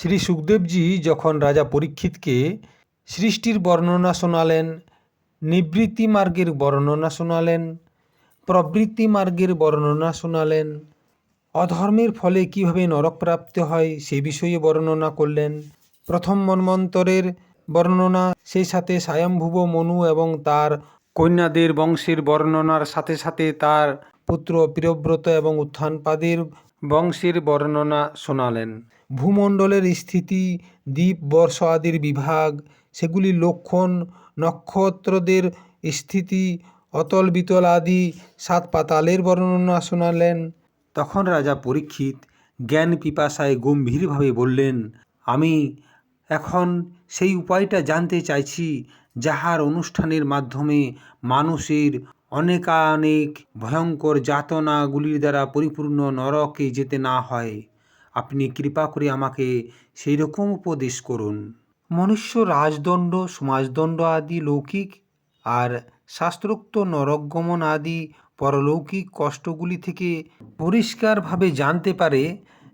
শ্রী সুখদেবজি যখন রাজা পরীক্ষিতকে সৃষ্টির বর্ণনা শোনালেন, নিবৃত্তি মার্গের বর্ণনা শোনালেন, প্রবৃত্তি মার্গের বর্ণনা শোনালেন, অধর্মের ফলে কীভাবে নরক প্রাপ্ত হয় সে বিষয়ে বর্ণনা করলেন। প্রথম মন্বন্তরের বর্ণনা সেই সাথে স্বয়ম্ভুব মনু এবং তার কন্যাদের বংশের বর্ণনার সাথে সাথে তার পুত্র প্রিয়ব্রত এবং উত্থানপাদের বংশের বর্ণনা শোনালেন। ভূমণ্ডলের স্থিতি দ্বীপ বর্ষ আদির বিভাগ সেগুলির লক্ষণ নক্ষত্রদের স্থিতি অতল বিতল আদি সাত পাতালের বর্ণনা শোনালেন। তখন রাজা পরীক্ষিত জ্ঞান পিপাসায় গম্ভীরভাবে বললেন আমি এখন সেই উপায়টা জানতে চাইছি যাহার অনুষ্ঠানের মাধ্যমে মানুষের অনেকানেক ভয়ঙ্কর যাতনাগুলির দ্বারা পরিপূর্ণ নরকে যেতে না হয়। আপনি কৃপা করে আমাকে সেই রকম উপদেশ করুন। মনুষ্য রাজদণ্ড, সমাজদণ্ড আদি লৌকিক আর শাস্ত্রোক্ত নরকগমন আদি পরলৌকিক কষ্টগুলি থেকে পরিষ্কারভাবে জানতে পারে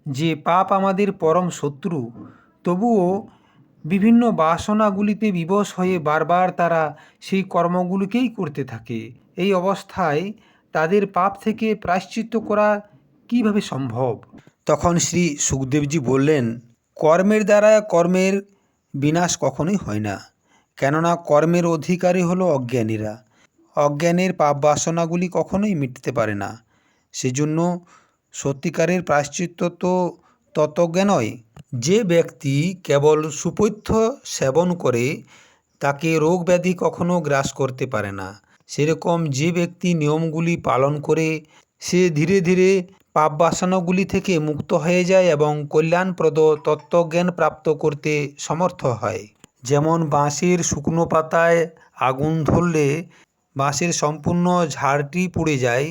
যে পাপ আমাদের পরম শত্রু। তবুও বিভিন্ন বাসনাগুলিতে বিবশ হয়ে বারবার তারা সেই কর্মগুলিকেই করতে থাকে। এই অবস্থায় তাদের পাপ থেকে প্রায়শ্চিত্ত করা কীভাবে সম্ভব? তখন শ্রী সুখদেবজি বললেন, কর্মের দ্বারা কর্মের বিনাশ কখনোই হয় না। কেননা কর্মের অধিকারী হলো অজ্ঞানীরা। অজ্ঞানের পাপ বাসনাগুলি কখনোই মিটতে পারে না। সেজন্য সত্যিকারের প্রায়শ্চিত্ত তো তত্ত্বজ্ঞানই যে ব্যক্তি কেবল সুপথ্য সেবন করে, তাকে রোগ ব্যাধি কখনো গ্রাস করতে পারে না। সেরকম যে ব্যক্তি নিয়মগুলি পালন করে, সে ধীরে ধীরে পাপ বাসনাগুলি থেকে মুক্ত হয়ে যায় এবং কল্যাণপ্রদ তত্ত্বজ্ঞান প্রাপ্ত করতে সমর্থ হয়। যেমন বাঁশের শুকনো পাতায় আগুন ধরলে বাঁশের সম্পূর্ণ ঝাড়টি পুড়ে যায়,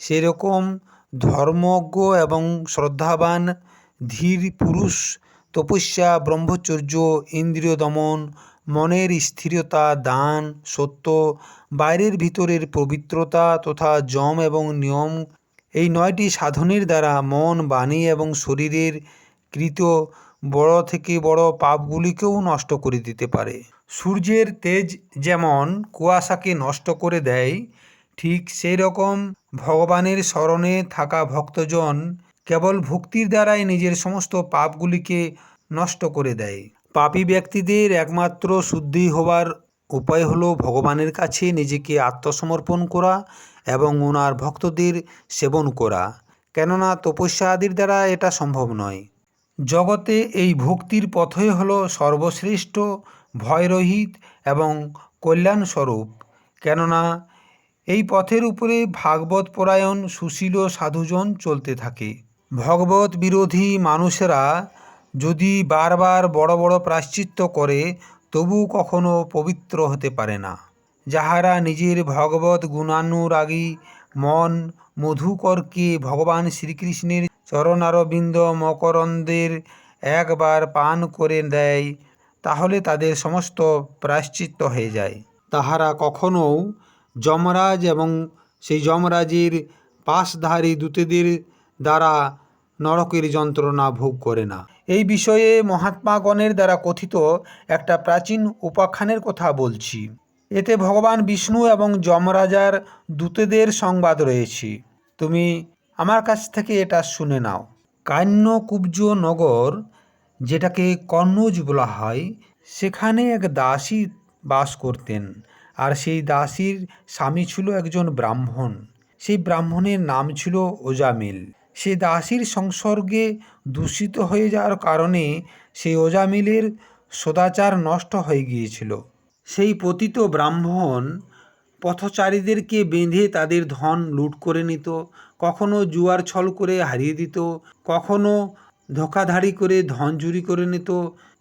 সেরকম ধর্মজ্ঞ এবং শ্রদ্ধাবান ধীর পুরুষ, তপস্যা, ব্রহ্মচর্য, ইন্দ্রিয় দমন মনের স্থিরতা, দান, সত্য, বাইরের ভিতরের পবিত্রতা তথা যম এবং নিয়ম, এই নয়টি সাধনের দ্বারা মন, বাণী এবং শরীরের কৃত বড় থেকে বড় পাপগুলিকেও নষ্ট করে দিতে পারে। সূর্যের তেজ যেমন কুয়াশাকে নষ্ট করে দেয়, ঠিক সেই রকম ভগবানের স্মরণে থাকা ভক্তজন কেবল ভক্তির দ্বারাই নিজের সমস্ত পাপগুলিকে নষ্ট করে দেয়। পাপী ব্যক্তিদের একমাত্র শুদ্ধি হওয়ার উপায় হলো ভগবানের কাছে নিজেকে আত্মসমর্পণ করা এবং ওনার ভক্তদের সেবন করা। কেননা তপস্যা আদির দ্বারা এটা সম্ভব নয়। জগতে এই ভক্তির পথই হল সর্বশ্রেষ্ঠ, ভয়রহিত এবং কল্যাণস্বরূপ। কেননা এই পথের উপরে ভাগবত পরায়ণ সুশীল সাধুজন চলতে থাকে। ভগবত বিরোধী মানুষেরা যদি বারবার বড় বড় প্রাশ্চিত্য করে, তবু কখনো পবিত্র হতে পারে না। যাহারা নিজের ভগবত গুণানুরাগী, মন মধুকরকে ভগবান শ্রীকৃষ্ণের চরণারবিন্দ মকরন্দের একবার পান করে দেয়, তাহলে তাদের সমস্ত প্রায়শ্চিত্ত হয়ে যায়। তাহারা কখনও যমরাজ এবং সেই যমরাজের পাশধারী দূতেদের দ্বারা নরকের যন্ত্রণা ভোগ করে না। এই বিষয়ে মহাত্মাগণের দ্বারা কথিত একটা প্রাচীন উপাখ্যানের কথা বলছি। এতে ভগবান বিষ্ণু এবং যমরাজার দূতেদের সংবাদ রয়েছে। তুমি আমার কাছ থেকে এটা শুনে নাও। কান্যকুব্জ নগর, যেটাকে কন্নৌজ বলা হয়, সেখানে এক দাসী বাস করতেন। আর সেই দাসীর স্বামী ছিল একজন ব্রাহ্মণ। সেই ব্রাহ্মণের নাম ছিল ওজামিল। সে দাসীর সংসর্গে দূষিত হয়ে যাওয়ার কারণে সেই ওজামিলের সদাচার নষ্ট হয়ে গিয়েছিল। সেই পতিত ব্রাহ্মণ পথচারীদেরকে বেঁধে তাদের ধন লুট করে নিত, কখনো জুয়ার ছল করে হারিয়ে দিত, কখনো ধোকাধাড়ি করে ধন চুরি করে নিত।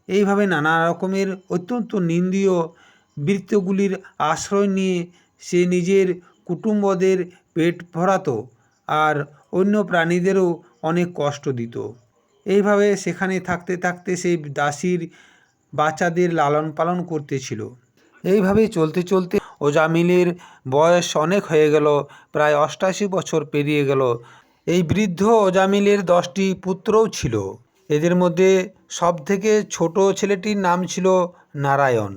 এইভাবে নানা রকমের অত্যন্ত নিন্দীয় বৃত্তগুলির আশ্রয় নিয়ে সে নিজের কুটুম্বদের পেট ভরাতো আর প্রাণীদেরও অনেক কষ্ট দিত। এইভাবে সেখানে থাকতে থাকতে সেই দাসীর বাচ্চাদের লালন পালন করতেছিল। এইভাবে চলতে চলতে ওজামিলের বয়স অনেক হয়ে গেল, প্রায় অষ্টাশি বছর পেরিয়ে গেল। এই বৃদ্ধ ওজামিলের দশটি পুত্রও ছিল। এদের মধ্যে সবথেকে ছোট ছেলেটির নাম ছিল নারায়ণ।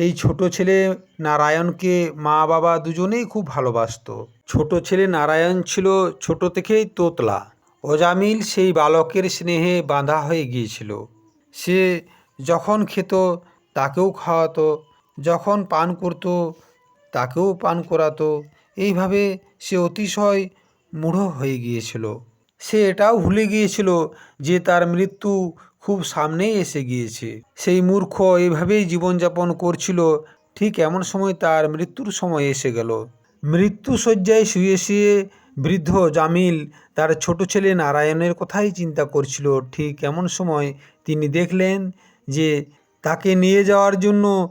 এই ছোট ছেলে নারায়ণকে মা বাবা দুজনেই খুব ভালোবাসতো। ছোট ছেলে নারায়ণ ছিল ছোট থেকেই তোতলা। অজামিল সেই বালকের স্নেহে বাঁধা হয়ে গিয়েছিল। সে যখন খেত, তাকেও খাওয়াতো, যখন পান করত, তাকেও পান করাতো। এইভাবে সে অতিশয় মূঢ় হয়ে গিয়েছিল। সে এটাও ভুলে গিয়েছিল যে তার মৃত্যু খুব সামনেই এসে গিয়েছে। সেই মূর্খ এইভাবেই জীবনযাপন করছিল। ঠিক এমন সময় তার মৃত্যুর সময় এসে গেল। মৃত্যু শয্যায় শুয়ে শুয়ে বৃদ্ধ জামিল, তার ছোট ছেলে নারায়ণের কথাই চিন্তা করছিল। ঠিক এমন সময় তিনি দেখলেন যে তাকে নিয়ে যাওয়ার জন্য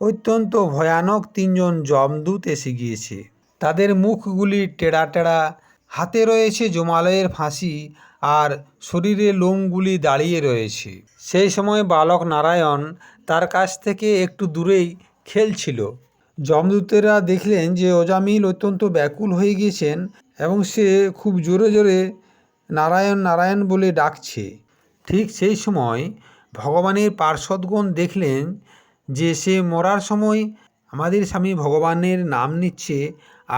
অত্যন্ত ভয়ানক তিনজন যমদূত এসে গিয়েছে। তাদের মুখগুলি টেড়া টেড়া হাতে রয়েছে জমালয়ের ফাঁসি আর শরীরে লোমগুলি দাঁড়িয়ে রয়েছে। সেই সময় বালক নারায়ণ তার কাছ থেকে একটু দূরেই খেলছিল। যমদূতেরা দেখলেন যে অজামিল অত্যন্ত ব্যাকুল হয়ে গিয়েছেন এবং সে খুব জোরে জোরে নারায়ণ নারায়ণ বলে ডাকছে। ঠিক সেই সময় ভগবানের পার্শ্বদগণ দেখলেন যে সে মরার সময় আমাদের স্বামী ভগবানের নাম নিচ্ছে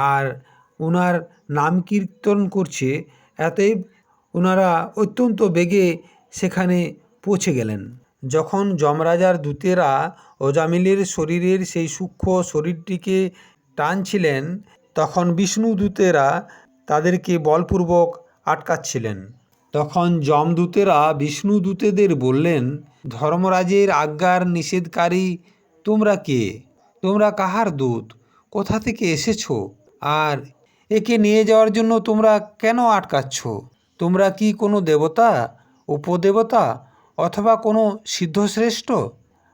আর ওনার নাম কীর্তন করছে এতএব ওনারা অত্যন্ত বেগে সেখানে পৌঁছে গেলেন। যখন যমরাজার দূতেরা অজামিলের শরীরের সেই সূক্ষ্ম শরীরটিকে টানছিলেন, তখন বিষ্ণু দূতেরা তাদেরকে বলপূর্বক আটকাচ্ছিলেন। তখন যমদূতেরা বিষ্ণু দূতেদের বললেন, ধর্মরাজের আজ্ঞার নিষেধকারী তোমরা কে? তোমরা কাহার দূত? কোথা থেকে এসেছ? আর একে নিয়ে যাওয়ার জন্য তোমরা কেন আটকাচ্ছ? তোমরা কি কোনো দেবতা, উপদেবতা অথবা কোনো সিদ্ধশ্রেষ্ঠ?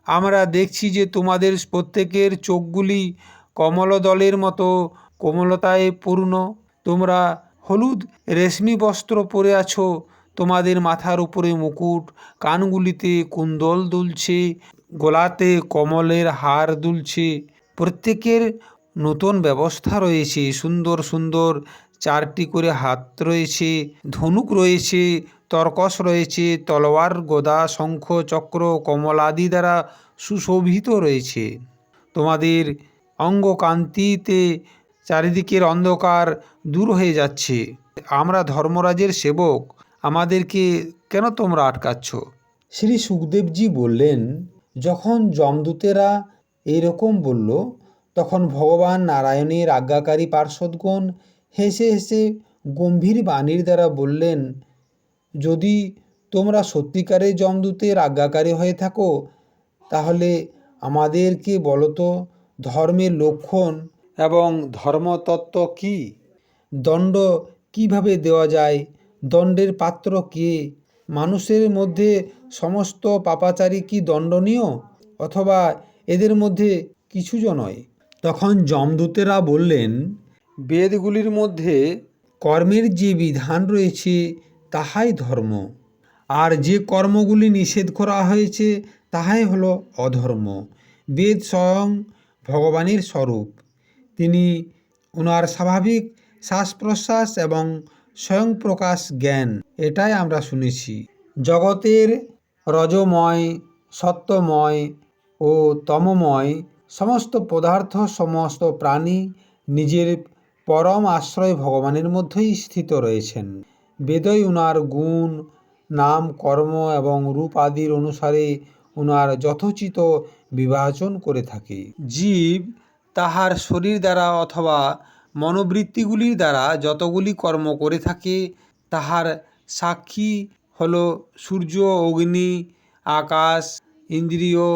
আমরা দেখছি যে তোমাদের প্রত্যেকের চোখগুলি কমলদলের মতো কোমলতায় পূর্ণ। তোমরা হলুদ রেশমি বস্ত্র পরে আছো। তোমাদের মাথার উপরে মুকুট, কানগুলিতে কুন্দল দুলছে। গলাতে কমলের হার দুলছে। প্রত্যেকের নতুন ব্যবস্থা রয়েছে, সুন্দর সুন্দর চারটি করে হাত রয়েছে, ধনুক রয়েছে, তর্কস রয়েছে, তলোয়ার, গদা, শঙ্খ, চক্র কমলাদি দ্বারা সুশোভিত রয়েছে। তোমাদের অঙ্গকান্তিতে চারিদিকের অন্ধকার দূর হয়ে যাচ্ছে। আমরা ধর্মরাজের সেবক, আমাদেরকে কেন তোমরা আটকাচ্ছ? শ্রী সুখদেবজি বললেন, যখন যমদূতেরা এরকম বলল তখন ভগবান নারায়ণের আজ্ঞাকারী পার্শ্বদগণ হেসে হেসে গম্ভীর বাণীর দ্বারা বললেন, যদি তোমরা সত্যিকারের যমদূতের আজ্ঞাকারী হয়ে থাকো, তাহলে আমাদেরকে বলো তো, ধর্মের লক্ষণ এবং ধর্মতত্ত্ব কী? দণ্ড কীভাবে দেওয়া যায়? দণ্ডের পাত্র কে? মানুষের মধ্যে সমস্ত পাপাচারী কি দণ্ডনীয়? অথবা এদের মধ্যে কিছুজন নয় তখন যমদূতেরা বললেন, বেদগুলির মধ্যে কর্মের যে বিধান রয়েছে, তাহাই ধর্ম। আর যে কর্মগুলি নিষেধ করা হয়েছে, তাহাই হলো অধর্ম। বেদ স্বয়ং ভগবানের স্বরূপ। তিনি ওনার স্বাভাবিক শ্বাস প্রশ্বাস এবং স্বয়ং প্রকাশ জ্ঞান, এটাই আমরা শুনেছি। জগতের রজময়, সত্যময় ও তমময় সমস্ত পদার্থ, সমস্ত প্রাণী নিজের পরম আশ্রয় ভগবানের মধ্যেই স্থিত রয়েছেন। বেদই উনার গুণ, নাম, কর্ম এবং রূপ আদির অনুসারে উনার যথোচিত বিভাজন করে থাকে। জীব তাহার শরীর দ্বারা অথবা মনোবৃত্তিগুলির দ্বারা যতগুলি কর্ম করে থাকে, তাহার সাক্ষী হল সূর্য, অগ্নি, আকাশ, ইন্দ্রিয়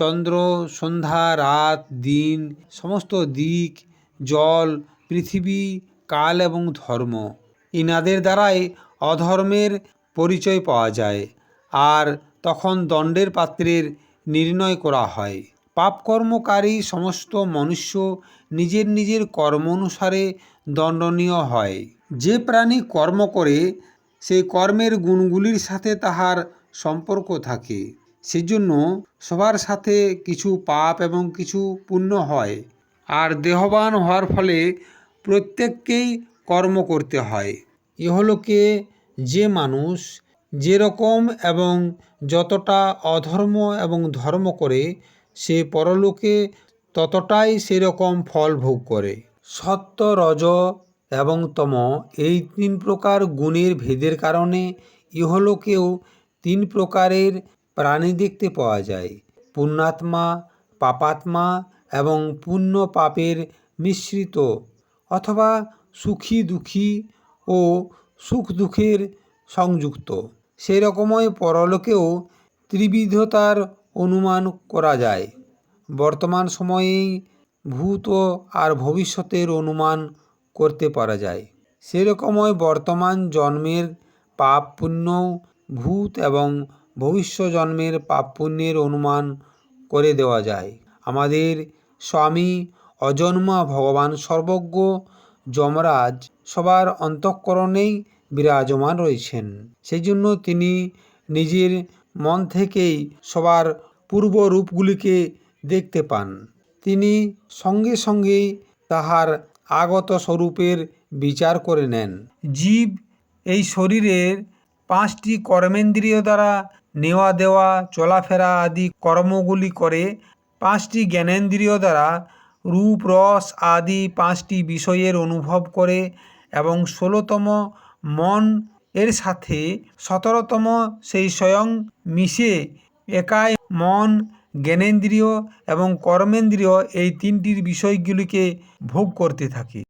চন্দ্র, সন্ধ্যা, রাত, দিন, সমস্ত দিক, জল, পৃথিবী, কাল এবং ধর্ম। ইনাদের দ্বারাই অধর্মের পরিচয় পাওয়া যায় আর তখন দণ্ডের পাত্রের নির্ণয় করা হয়। পাপকর্মকারী সমস্ত মনুষ্য নিজের নিজের কর্ম অনুসারে দণ্ডনীয় হয়। যে প্রাণী কর্ম করে সেই কর্মের গুণগুলির সাথে তাহার সম্পর্ক থাকে। সেজন্য সবার সাথে কিছু পাপ এবং কিছু পুণ্য হয়, আর দেহবান হওয়ার ফলে প্রত্যেককেই কর্ম করতে হয়। ইহলোকে যে মানুষ যেরকম এবং যতটা অধর্ম এবং ধর্ম করে, সে পরলোকে ততটাই সেরকম ফল ভোগ করে। সত্য, রজ এবং তম এই তিন প্রকার গুণের ভেদের কারণে ইহলোকেও তিন প্রকারের প্রাণী দেখতে পাওয়া যায়। পুণ্যাত্মা, পাপাত্মা এবং পুণ্য পাপের মিশ্রিত অথবা সুখী দুঃখী ও সুখ দুঃখের সংযুক্ত। সেই রকমই পরলোকেও ত্রিবিধতার অনুমান করা যায়। বর্তমান সময়েই ভূত আর ভবিষ্যতের অনুমান করতে পারা যায়। সেরকমই বর্তমান জন্মের পাপ, পুণ্য, ভূত এবং ভবিষ্য জন্মের পাপ পুণ্যের অনুমান করে দেওয়া যায়। আমাদের স্বামী অজন্মা ভগবান সর্বজ্ঞ যমরাজ সবার অন্তঃকরণেই বিরাজমান রয়েছেন। সেই জন্য তিনি নিজের মন থেকেই সবার পূর্ব রূপগুলিকে দেখতে পান। তিনি সঙ্গে সঙ্গেই তাহার আগত স্বরূপের বিচার করে নেন। জীব এই শরীরের পাঁচটি কর্মেন্দ্রিয় দ্বারা নেওয়া দেওয়া, চলাফেরা আদি কর্মগুলি করে পাঁচটি জ্ঞানেন্দ্রিয় দ্বারা রূপ, রস আদি পাঁচটি বিষয়ের অনুভব করে এবং ষোলোতম মন এর সাথে সতেরোতম সেই স্বয়ং মিশে একাই মন, জ্ঞানেন্দ্রিয় এবং কর্মেন্দ্রিয় এই তিনটির বিষয়গুলিকে ভোগ করতে থাকে।